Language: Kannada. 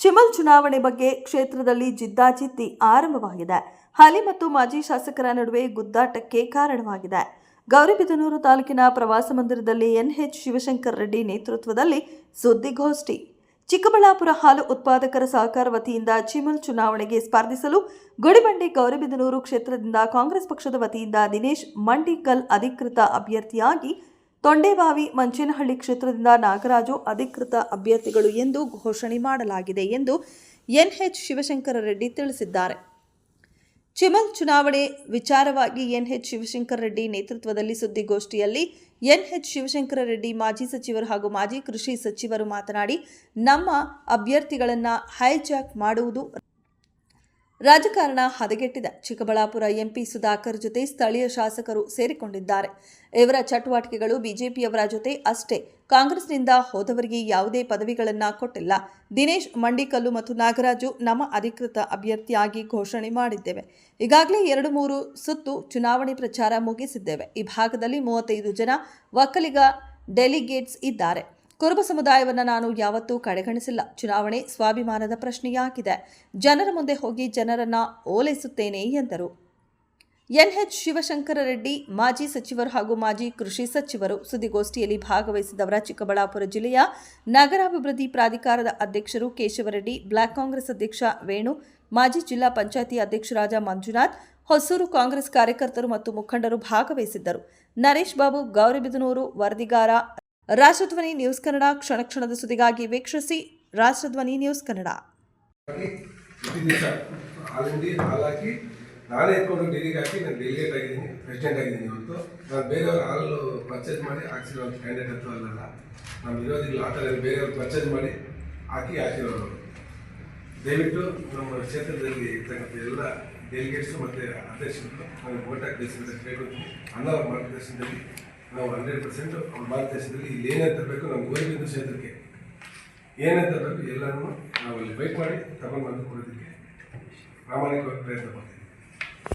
ಚಿಮಲ್ ಚುನಾವಣೆ ಬಗ್ಗೆ ಕ್ಷೇತ್ರದಲ್ಲಿ ಜಿದ್ದಾಜಿದ್ದಿ ಆರಂಭವಾಗಿದೆ. ಹಾಲಿ ಮತ್ತು ಮಾಜಿ ಶಾಸಕರ ನಡುವೆ ಗುದ್ದಾಟಕ್ಕೆ ಕಾರಣವಾಗಿದೆ. ಗೌರಿಬಿದನೂರು ತಾಲೂಕಿನ ಪ್ರವಾಸ ಮಂದಿರದಲ್ಲಿ ಎನ್ಎಚ್ ಶಿವಶಂಕರ್ ರೆಡ್ಡಿ ನೇತೃತ್ವದಲ್ಲಿ ಸುದ್ದಿಗೋಷ್ಠಿ. ಚಿಕ್ಕಬಳ್ಳಾಪುರ ಹಾಲು ಉತ್ಪಾದಕರ ಸಹಕಾರ ವತಿಯಿಂದ ಚಿಮಲ್ ಚುನಾವಣೆಗೆ ಸ್ಪರ್ಧಿಸಲು ಗುಡಿಬಂಡೆ ಗೌರಿಬಿದನೂರು ಕ್ಷೇತ್ರದಿಂದ ಕಾಂಗ್ರೆಸ್ ಪಕ್ಷದ ವತಿಯಿಂದ ದಿನೇಶ್ ಮಂಡಿಕಲ್ ಅಧಿಕೃತ ಅಭ್ಯರ್ಥಿಯಾಗಿ ತೊಂಡೇಬಾವಿ ಮಂಚೇನಹಳ್ಳಿ ಕ್ಷೇತ್ರದಿಂದ ನಾಗರಾಜು ಅಧಿಕೃತ ಅಭ್ಯರ್ಥಿಗಳು ಎಂದು ಘೋಷಣೆ ಮಾಡಲಾಗಿದೆ ಎಂದು ಎನ್ಎಚ್ ಶಿವಶಂಕರ ರೆಡ್ಡಿ ತಿಳಿಸಿದ್ದಾರೆ. ಚಿಮಲ್ ಚುನಾವಣೆ ವಿಚಾರವಾಗಿ ಎನ್ಎಚ್ ಶಿವಶಂಕರ ರೆಡ್ಡಿ ನೇತೃತ್ವದಲ್ಲಿ ಸುದ್ದಿಗೋಷ್ಠಿಯಲ್ಲಿ ಎನ್ಎಚ್ ಶಿವಶಂಕರ ರೆಡ್ಡಿ ಮಾಜಿ ಸಚಿವರು ಹಾಗೂ ಮಾಜಿ ಕೃಷಿ ಸಚಿವರು ಮಾತನಾಡಿ, ನಮ್ಮ ಅಭ್ಯರ್ಥಿಗಳನ್ನು ಹೈಜಾಕ್ ಮಾಡುವುದು ರಾಜಕಾರಣ ಹದಗೆಟ್ಟಿದೆ. ಚಿಕ್ಕಬಳ್ಳಾಪುರ ಎಂಪಿ ಸುಧಾಕರ್ ಜೊತೆ ಸ್ಥಳೀಯ ಶಾಸಕರು ಸೇರಿಕೊಂಡಿದ್ದಾರೆ. ಇವರ ಚಟುವಟಿಕೆಗಳು ಬಿಜೆಪಿಯವರ ಜೊತೆ ಅಷ್ಟೇ. ಕಾಂಗ್ರೆಸ್ನಿಂದ ಹೋದವರಿಗೆ ಯಾವುದೇ ಪದವಿಗಳನ್ನು ಕೊಟ್ಟಿಲ್ಲ. ದಿನೇಶ್ ಮಂಡಿಕಲ್ಲು ಮತ್ತು ನಾಗರಾಜು ನಮ್ಮ ಅಧಿಕೃತ ಅಭ್ಯರ್ಥಿಯಾಗಿ ಘೋಷಣೆ ಮಾಡಿದ್ದೇವೆ. ಈಗಾಗಲೇ ಎರಡು ಮೂರು ಸುತ್ತು ಚುನಾವಣೆ ಪ್ರಚಾರ ಮುಗಿಸಿದ್ದೇವೆ. ಈ ಭಾಗದಲ್ಲಿ ಮೂವತ್ತೈದು ಜನ ಒಕ್ಕಲಿಗ ಡೆಲಿಗೇಟ್ಸ್ ಇದ್ದಾರೆ. ಕುರುಬ ಸಮುದಾಯವನ್ನು ನಾನು ಯಾವತ್ತೂ ಕಡೆಗಣಿಸಿಲ್ಲ. ಚುನಾವಣೆ ಸ್ವಾಭಿಮಾನದ ಪ್ರಶ್ನೆಯಾಗಿದೆ. ಜನರ ಮುಂದೆ ಹೋಗಿ ಜನರನ್ನ ಓಲೈಸುತ್ತೇನೆ ಎಂದರು. ಎನ್ಎಚ್ ಶಿವಶಂಕರ ರೆಡ್ಡಿ, ಮಾಜಿ ಸಚಿವರು ಹಾಗೂ ಮಾಜಿ ಕೃಷಿ ಸಚಿವರು ಸುದ್ದಿಗೋಷ್ಠಿಯಲ್ಲಿ ಭಾಗವಹಿಸಿದವರ ಚಿಕ್ಕಬಳ್ಳಾಪುರ ಜಿಲ್ಲೆಯ ನಗರಾಭಿವೃದ್ಧಿ ಪ್ರಾಧಿಕಾರದ ಅಧ್ಯಕ್ಷರು ಕೇಶವರೆಡ್ಡಿ ಬ್ಲಾಕ್ ಕಾಂಗ್ರೆಸ್ ಅಧ್ಯಕ್ಷ ವೇಣು, ಮಾಜಿ ಜಿಲ್ಲಾ ಪಂಚಾಯತಿ ಅಧ್ಯಕ್ಷರಾದ ಮಂಜುನಾಥ್, ಹೊಸೂರು ಕಾಂಗ್ರೆಸ್ ಕಾರ್ಯಕರ್ತರು ಮತ್ತು ಮುಖಂಡರು ಭಾಗವಹಿಸಿದ್ದರು. ನರೇಶ್ ಬಾಬು, ಗೌರಿಬಿದನೂರು, ವರದಿಗಾರ ರಾಷ್ಟ್ರಧ್ವನಿ ನ್ಯೂಸ್ ಕನ್ನಡ ಕ್ಷಣ ಕ್ಷಣದ ಸುದ್ದಿಗಾಗಿ ವೀಕ್ಷಿಸಿ ರಾಷ್ಟ್ರಧ್ವನಿ ನ್ಯೂಸ್ ಕನ್ನಡ. ಹಾಲಾಕಿ ಹಾಲಂಡಿ ಹಾಲು ಹಾಕಿ ನಾನೇ ಎತ್ಕೊಂಡು ಡೈರಿಗೆ ಹಾಕಿ ನಾನು ಡೆಲಿಗೇಟ್ ಆಗಿದ್ದೀನಿ ಪ್ರೆಸಿಡೆಂಟ್ ಆಗಿದ್ದೀನಿ ಇವತ್ತು. ನಾನು ಬೇರೆಯವ್ರ ಹಾಲು ಪರ್ಚೇಸ್ ಮಾಡಿ ಹಾಕ್ಸಿರೋ ಕ್ಯಾಂಡಿಡೇಟ್ ಹತ್ರ ಅಲ್ಲಲ್ಲ. ನಮ್ಮ ಇರೋದಿಲ್ಲ ಆ ಥರ ಬೇರೆಯವ್ರು ಪರ್ಚೇಸ್ ಮಾಡಿ ಹಾಕಿ ಹಾಕಿರೋರು. ದಯವಿಟ್ಟು ನಮ್ಮ ಕ್ಷೇತ್ರದಲ್ಲಿ ಇರ್ತಕ್ಕಂಥ ಎಲ್ಲ ಡೆಲಿಗೇಟ್ಸು ಮತ್ತು ಅಧ್ಯಕ್ಷರು, ನಾನು ಓಟ್ ಹಾಕಿ ಕೇಳ್ಕೊತೀನಿ ಅನ್ನೋ ಮಾರ್ಗದರ್ಶನದಲ್ಲಿ ನಾವು ಹಂಡ್ರೆಡ್ ಪರ್ಸೆಂಟ್ ಭಾರತ ದೇಶದಲ್ಲಿ ಇಲ್ಲಿ ಏನೇನು ತರಬೇಕು, ನಮ್ಮ ಗೋವಿಂದ ಕ್ಷೇತ್ರಕ್ಕೆ ಏನೇನು ತರಬೇಕು ಎಲ್ಲನೂ ನಾವು ಅಲ್ಲಿ ಬೈಕ್ ಮಾಡಿ ತಗೊಂಡು ಬಂದು ಕೊಡೋದಕ್ಕೆ ಪ್ರಾಮಾಣಿಕವಾಗಿ ಪ್ರಯತ್ನ ಪಡ್ತೀವಿ.